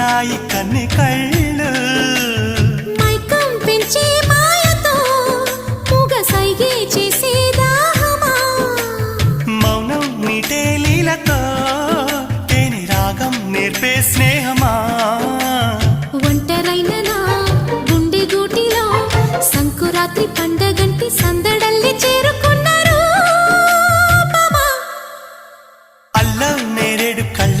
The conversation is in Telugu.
నాయి కన్ని కళ్ళు. మైకం పెంచే మాయతో అల్లం నేరేడు కళ్ళ